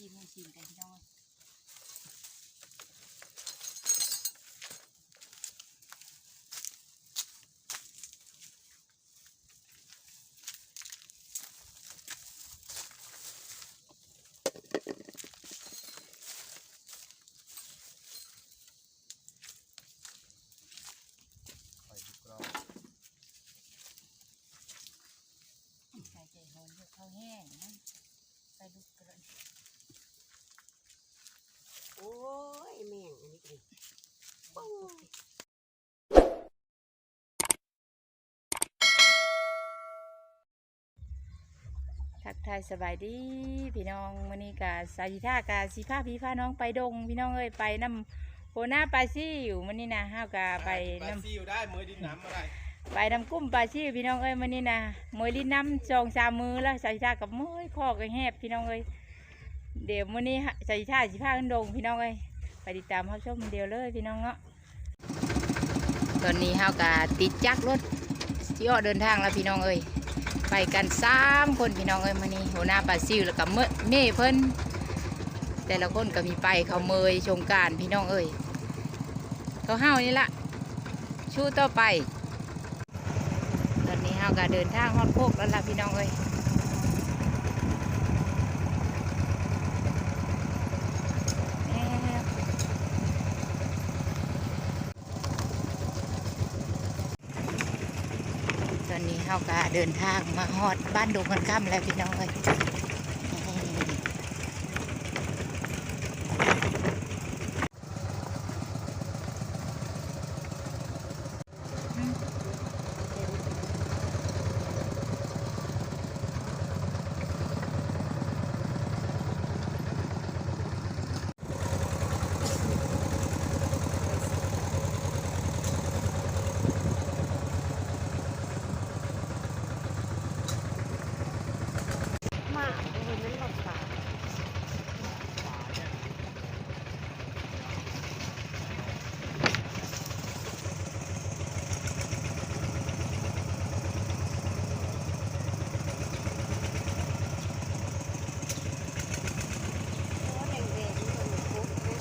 ซีมซีมกันพี่น้องใส่ใจหอมเยอะข้าวแห้งนะไปดูกระ โอ้ยแม่งอันนี้ก็ดิปู้ทักทายสบายดีพี่น้องมื้อนี้กะสาธิท่ากะสีผ้าพี่ผ้าน้องไปดง พี่น้องเอ้ยไปน้ำโหหน้าปลาซี่อยู่มื้อนี้นะห้าวกะไปปลาน้ซิวได้มือดินน้ำอะไรไปน้ำกุ้มปลาซี่พี่น้องเอ้ยมื้อนี้นะมวยลิ้นน้ำจองสามมือแล้วสาธิท่ากับมวยคอก็แหบพี่น้องเอ้ย เดี๋ยวมื้อนี้ใสาธิท่าสีผ้าขึ้นดงพี่น้องเอ้ยไปติดตามรับชมเดียวเลยพี่น้องเนาะตอนนี้ห้าวกะติดจักรถที่ออกเดินทางแล้วพี่น้องเอ้ยไปกันสามคนพี่น้องเอ้ยมานี่หัวหน้าปลาซิวแล้วก็เมื่อเม่เพิ่นแต่ละคนก็มีไปเขาเมยชงการพี่น้องเอ้ยเขาเฮานี่ละชูต่อไป ตอนนี้เฮาก็เดินทางฮอดโคกแล้วล่ะพี่น้องเอ้ยแม่ตอนนี้เฮา ก็เดินทางมาฮอดบ้านดงกันค่ำแล้วพี่น้องเอ้ยนี่อืม มาเห็นมันหลบตา โอ้แดงๆนี่มันคุกนะ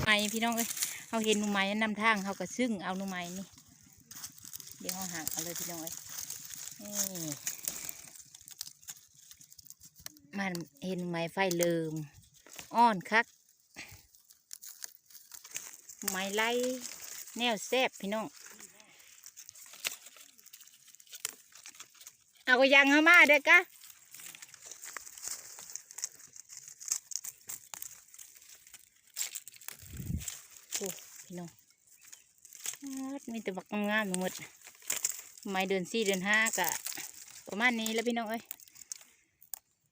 ไม้พี่น้องเอ้ยเขาเห็นหนูไม้นำทางเขาก็ซึ่งเอาหนูไม้นี่ เดี๋ยวเขาหักเอาเลยพี่น้องเอ้ยมันเห็นไม้ไฟเลิมอ้อนคัก ไม้ไล่แนวแซบพี่น้อง เอาก็ยังเข้ามาเด็กกะ โอ้ พี่น้องมีแต่บักงามๆทั้งหมดไม้เดือนสี่เดือนห้ากะ ประมาณนี้แล้วพี่น้องเอ้ย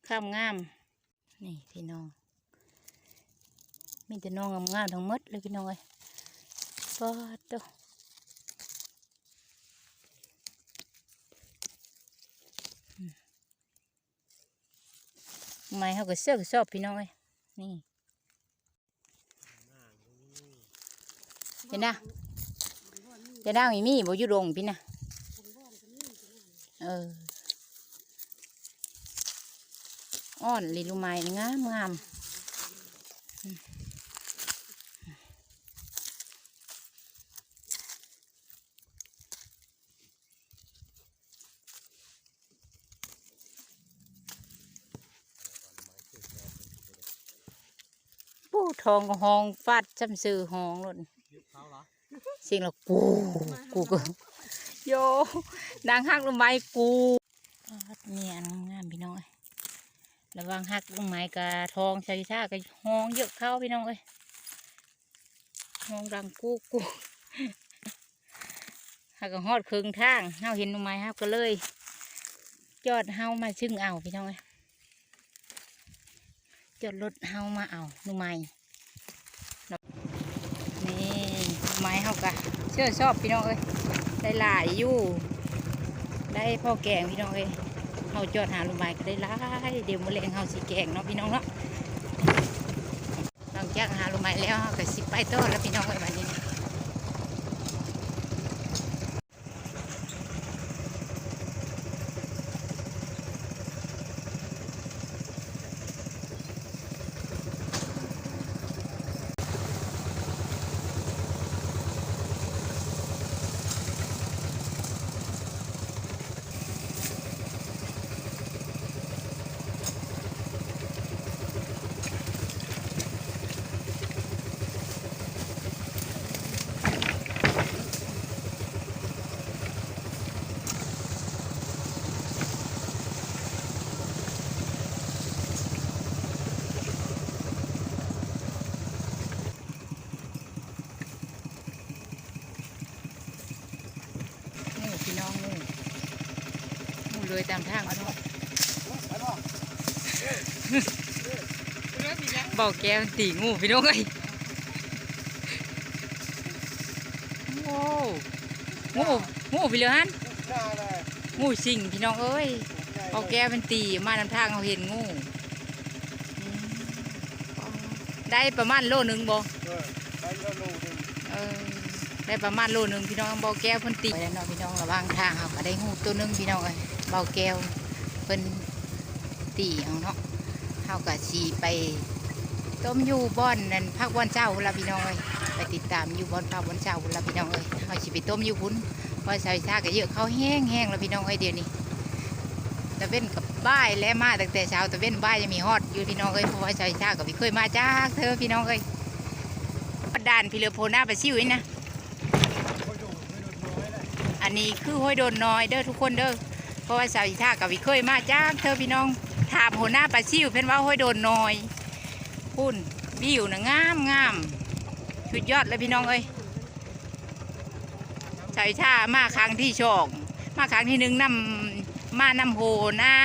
ข้ามงาม นี่พี่น้อง มีแต่น้องงามๆทั้งหมดเลยพี่น้องเอ้ยปอดตอืมไม้เขาก็เสื้อก็ชอบพี่น้องเอ้ยนี่ เห็นนะจะได้มีมีบ่อยู่โรงพี่นะเอออ่อนลิลูไม้งามงามปูทองหองฟาดจำซื้อหองหล่น เขาเหรอเสียงเรากูกูก็โยดังฮักลงไม้กูเนี่ยอันงามพี่น้องเอ้ยระวังฮักลงไม้กะทองชาลิชาก็ห้องเยอะเข้าพี่น้องเอ้ยห้องดังกูกูฮักก็ฮอดครึ่งทางเฮาเห็นลงไม้เฮาก็เลยจอดเฮามาชึ่งเอาพี่น้องเอ้ยจอดรถเฮามาเอาลงไม้ นี่ ไม้เขากะเชื่อชอบพี่น้องเอ้ยได้หลายอยู่ ได้พ่อแกงพี่น้องเอ้ยเขาจอดหาลูกไม้ก็ได้หลายเดี๋ยวมะเร็งเขาสีแกงเนาะพี่น้องเนาะใหม่แล้วเราก็สิไปต่อแล้วพี่น้องเอ้ยวันนี้ ตามทางเอาเนาะบอกแกมันตีงูพี่น้องเอ้ยโอ้งูงูพี่เหลือหันหน้าเลยงูสิงพี่น้องเอ้ยเอาแกมันตีมานำทางเขาเห็นงูอืมได้ประมาณโลหนึ่งบ่เออไปแล้วลูกหนึ่งเออได้ประมาณโลหนึ่งพี่น้องเบาแก้วเพิ่นตีไปแล้วเนาะพี่น้องระหว่างทางเขาก็ได้งูตัวหนึงพี่น้องเอ้ย เบาแก้วเพิ่นตีเอาเนาะเขาก็สีไป ต้มอยู่บ่อนนั่นพักบ่อนเจ้าพุ่นละพี่น้องเอ้ยไปติดตามอยู่บ่อนพักบ่อนเจ้าพุ่นละพี่น้องเอ้ยเขาสิไปต้มอยู่พุ่นเพราะชาวชาก็เยอะเขาแห้งแห้งแล้วพี่น้องเอ้ยเดี๋ยวนี้ตะเว้นกับบ้ายและมาตั้งแต่เช้าตะเว้นบ้ายยังมีฮอดอยู่พี่น้องเอ้ยเพราะว่าชาวชาก็ไม่เคยมาจ้าเธอพี่น้องเอ้ยด่านพี่เลโพน้าไปซิวนี่นะเขาอยู่ไม่โดนน้อยเลยอันนี้คือห้อยโดนน้อยเด้อทุกคนเด้อ ราะว่าสาวอีท่ากับวิเคยมาจ้างเธอพี่น้องถามหัวหน้าปลาชิวเพิ่อนว่าห้อยโดนน้อยพุ่นวิวนะงามงามสุดยอดเลยพี่น้องเอ้ยสาวอีท่ามาครั้งที่สองมาครั้งที่หนึ่งนำมานำโหหน้า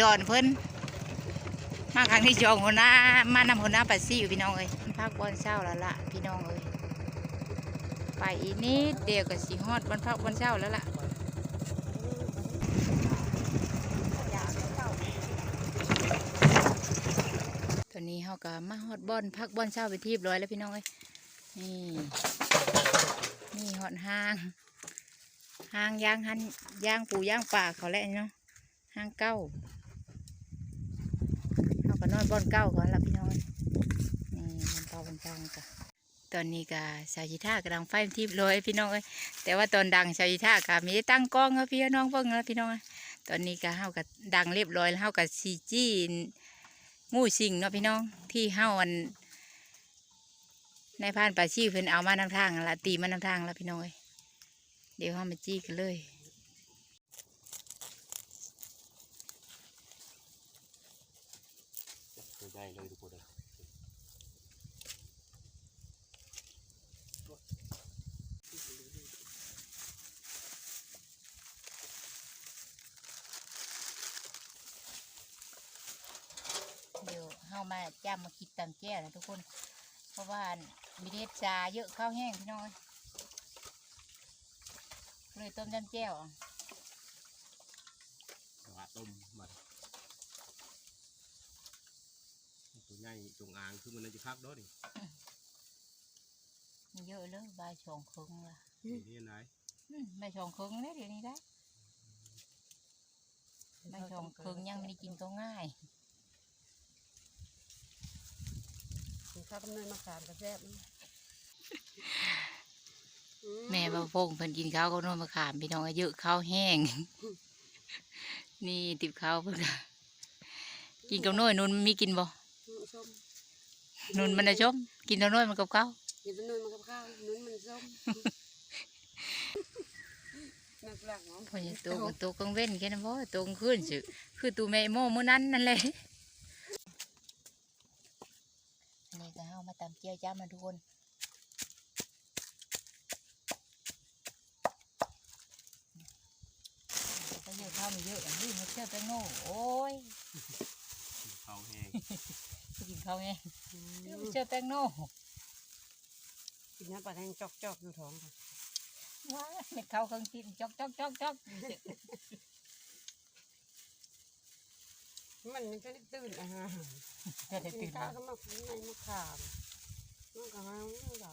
ดอนเพิ่นมาครั้งที่สองหัวหน้ามานำหัวหน้าปลาชิวพี่น้องเอ้ยพักบอนเช้าแล้วละพี่น้องเอ้ย ไปอีกนิดเดียวกับสีฮอดวันพักวันเช้าแล้วล่ะตอนนี้เขาก็มาฮอดบอนพักบอนเช้าไปที่เรียบร้อยแล้วพี่น้องเอ้ยนี่นี่ฮอดห้างห้างย่างหันย่างปูย่างป่าเขาแหละเนาะห้างเก้าเขาก็นอนบอนเก้าก่อนละพี่น้องนี่บอนเก้าบอนเก้ากัน ตอนนี้ก็สาวชิท่ากำลังไฟทิพย์เลยพี่น้องเอ้ยแต่ว่าตอนดังสาวชิท่าก็มีตั้งกล้องครับพี่น้องเพิ่งแล้วพี่น้องเอ้ยตอนนี้ก็เฮากับดังเรียบร้อยแล้วเฮากับซีจีนงูสิงเนาะพี่น้องที่เฮาอัน ในพานป่าชีเพิ่นเอามานำทางละตีมานำทางแล้วพี่น้องเอ้ยเดี๋ยวเฮามาจี้กันเลยใหญ่เลยทุกคนเลย เดี๋ยวเฮามา จ้ามาคิดตามแก้วนะทุกคน เพราะว่ามีเด็ดจาเยอะข้าวแห้งพี่น้องเอ้ยเลยต้มจำแก้วเอาจังหวะต้มมาตัวใหญ่จงอางคือมันน่าจะคักด้วยดิมีเยอะเลยใบายชองครึ่งละนี่ไหนอืมใบชองครึ่งเลยเดี๋ยวนี้ได้ใบชองครึ่งยังไม่ได้กินก็ง่าย กินข้าวกับเนยมะขามกระแซ่บนะอืแม่บ่าพงเพิ่นกินข้าวก็นวดมะขามพี่น้องเยอะข้าวแห้ง นี่ติบข้าวเพิ่นก็กินกับน้อยนุ่นมีกินบ่อืมส้มนุ่นมันจะชม กินกับน้อยมันกับข้าวกินแต่เนยมันกับข้าวนุ่นมันส้มนักหลักเนาะพอจะโตก็โตกลางเว้นแค่นั้นบ่โตกลางคืนสิคือตูแม่โม่มื้อนั้นนั่นแหละอันนี้ก็เฮามาตำเจียวจ้ามาทุกคนก็เยอะข้าวมันเยอะอย่างนี้มันเชื่อแตงโง่โอ้ยเขาแห้งไปกินข้าวไงอืเดี๋ยวมมันเชื่อแตงโง่กินน้ำปลาแดงจอกจอกๆอยู่ท้องค่ะว้าเม็ดข้าวเครื่องกินจอกจอกจอกจอกเมันมันจะได้ตื่นอาหารเดี๋ยวได้กิตื่นนข้าวมาก็มากินในมะขาม มันก็ห้ามไม่ไหว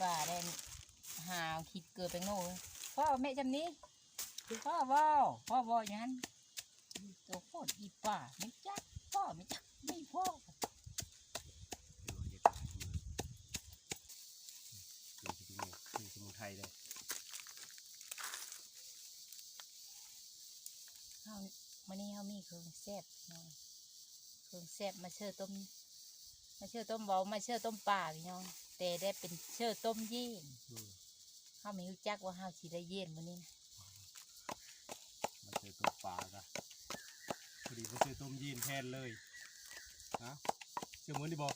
ป่าได้หาคิดเกิดเป็นโง่เลยพ่อแม่จำนี้พ่อว่าวพ่อว่าวอย่างนั้นตัวโคตรอีป่าไม่จักพ่อไม่จักไม่พ่อเดี๋ยวบรรยากาศเมืองเดี๋ยวจะดูนี่นี่สมุนไพรเลย เฮามันนี้เฮามีเครื่องแซ่บพี่น้องเครื่องแซ่บมาเชื่อต้ม มาเชื่อต้มเบามาเชื่อต้มป่าพี่น้องแต่ได้เป็นเชื่อต้มเย็นอืมเฮาไม่รู้จักว่าเฮาสิได้เย็นมื้อนี้นะมาเจอต้มปลากะพอดีมาเจอต้มยีนแทนเลยฮะเชื่อเหมือนที่บอก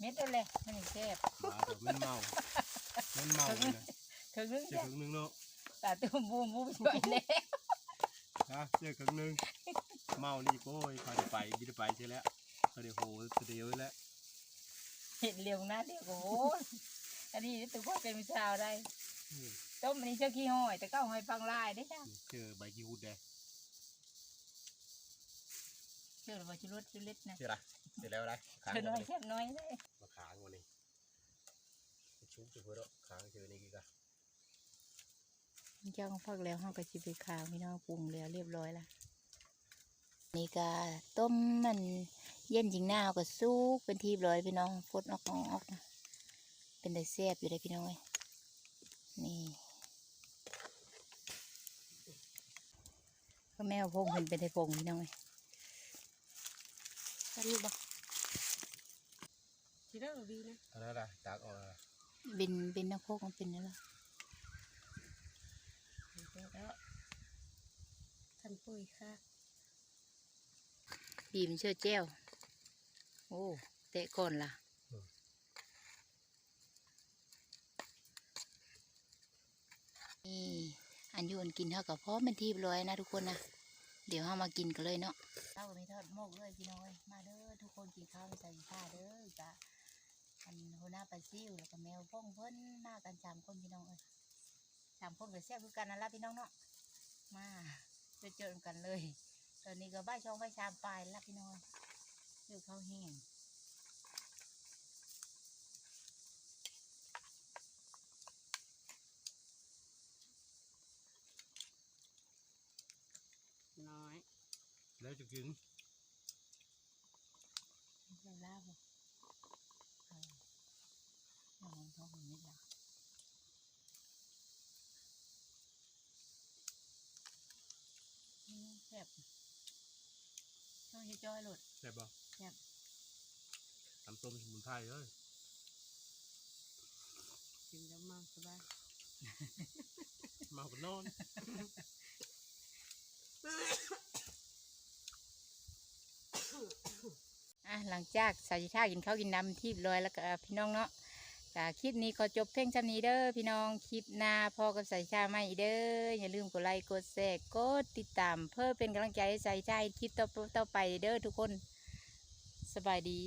เม็ดเอาเลยมันนี่แซ่บมาแต่มันเมามันเมาเลยนะถึงนึงเชื่อแซ่บครึ่งหนึงเนาะตาตุ้มบูมบูมช่วยแล้ว นะเชื่อครึ่งหนึงเมานี่โอ้ยพาได้ไปบิดไปใช่แล้วพาได้โหเดียวแล้วเห็นเร็วนะเดี๋ยวโอ้โหอันนี้ตัวก็เป็นวิชาวได้อืมต้มอันนี้เชื่อขี้ห้อยแต่ก็เอาห้อยฟังลายได้จ้ะเชื่อใบกีฮูดแดงเชื่อหรือว่าชุรสชุเล็ดนะเชื่อไรเสร็จแล้วไรค้างเชื่อน้อยแค่น้อยเลยมาค้างวันนี้ชุบจะเพื่อค้างเชื่อนี่กี่กะ เจ้าของพักแล้วห้องกระชิบไปขาวพี่น้องปรุงแล้วเรียบร้อยละนี่ก็ต้มมันเย็นจริงหน้าก็ซุกเป็นทีเรียบร้อยพี่น้องฟดออกออกออกนะเป็นแต่แซ่บอยู่เลยพี่น้องเอ้ยนี่ก็แมวพงเห็นเป็นไทพงพี่น้องเอ้ยอันนี้บอกทีละดีนะอะไรล่ะตากออกอะไรบินบินนักพกมันเป็นอะไร แล้ว ทันปุ๋ยค่ะบีมนเชื่อแจ้วโอ้เตะก่อนล่ะนี่อันอยูอันกินเท่ากับพ่อเป็นที่เรียบร้อยนะทุกคนนะเดี๋ยวเรามากินกันเลยเนาะข้าวไม่ทอดหมกเลยพี่น้อยมาเด้อทุกคนกินข้าวใส่ผ้าเด้อจ้ะอันหัวหน้าปลาซิวแล้วก็แมวพ่องเพิ่นมากันสามคนพี่น้องเอ้ยสามคนก็แซ่บคือกันนั่นละพี่น้องเนาะมา เจอเจอกันเลย ตอนนี้ก็บ่ายช่องบ่ายสามปลายแล้วพี่น้องเดี๋ยวข้าวแห้งน้อย แล้วจะกินไม่ใช่ลาบหรอกเออเอาของท้องมันนิดละอืมแซ่บ ช่องจะจ้อยหลุดใช่ป่ะแซ่บทำต้มสมุนไพรเลยกินแล้วมากสบายเมากันนอนอะหลังจากสาธิท่ากินข้าวกินน้ำที่เรียบร้อยแล้วก็พี่น้องเนาะ แต่คลิปนี้ขอจบเพียงเท่านี้เด้อพี่น้องคลิปหน้าพ่อกับสายชาไม่เด้ออย่าลืมกดไลค์กดแชร์กดติดตามเพื่อเป็นกำลังใจให้สายชาคลิปต่อไปเด้อทุกคน สบายดี